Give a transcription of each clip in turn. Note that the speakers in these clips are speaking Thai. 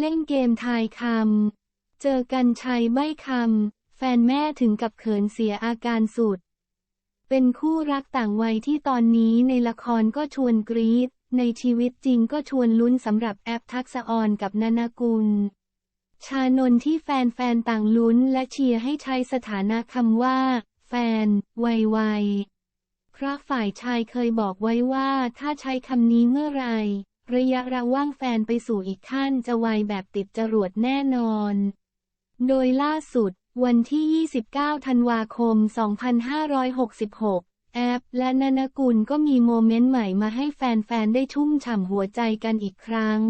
เล่นเกมทายคำ เจอกันชัยใบ้คำ แฟนแม่ถึงกับเขินเสียอาการสุด เป็นคู่รักต่างวัยที่ตอนนี้ในละครก็ชวนกรี๊ด ในชีวิตจริงก็ชวนลุ้นสำหรับแอปทักษออนกับนานากุล ชานนที่แฟนๆต่างลุ้นและเชียร์ให้ใช้สถานะคำว่า แฟน ไวๆเพราะฝ่ายชายเคยบอกไว้ว่าถ้าใช้คำนี้เมื่อไร ระยะระว่างแฟนไปสู่อีกขั้นจะไวแบบติดจรวดแน่นอน โดยล่าสุด วันที่ 29 ธันวาคม 2566 แอปและนานกุลก็มีโมเมนต์ใหม่มาให้แฟนๆ ได้ชุ่มฉ่ำหัวใจกันอีกครั้ง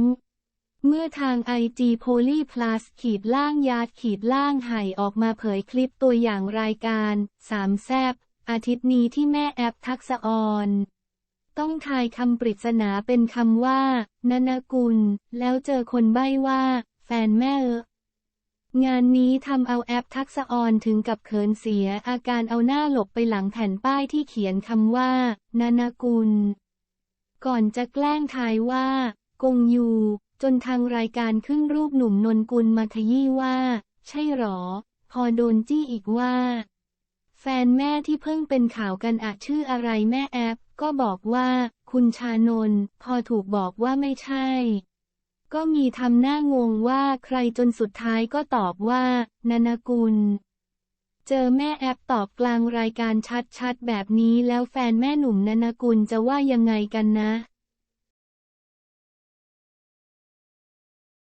เมื่อทาง IG Poly Plus ขีดล่างยาดขีดล่างไห่ออกมาเผยคลิปตัวอย่างรายการสามแซบอาทิตย์นี้ที่แม่แอปทักษออน ต้องทายคำปริศนาเป็นคำว่า นานากุล แล้วเจอคนใบ้ว่า แฟนแม่เอองานนี้ทำเอาแอปทักษออนถึงกับเขินเสียอาการเอาหน้าหลบไปหลังแผ่นป้ายที่เขียนคำว่า นานากุล ก่อนจะแกล้งทายว่า กงยู จนทางรายการขึ้นรูปหนุ่มนนกุลมาขยี้ว่า ใช่หรอ พอโดนจี้อีกว่า แฟนแม่ที่เพิ่งเป็นข่าวกันอะชื่ออะไรแม่แอป ก็บอกว่า คุณชานนท์พอถูกบอกว่าไม่ใช่ ก็มีทำหน้างงว่าใครจนสุดท้ายก็ตอบว่า นานากุล เจอแม่แอปตอบกลางรายการชัดๆ แบบนี้แล้วแฟนแม่หนุ่มนานากุลจะว่ายังไงกันนะ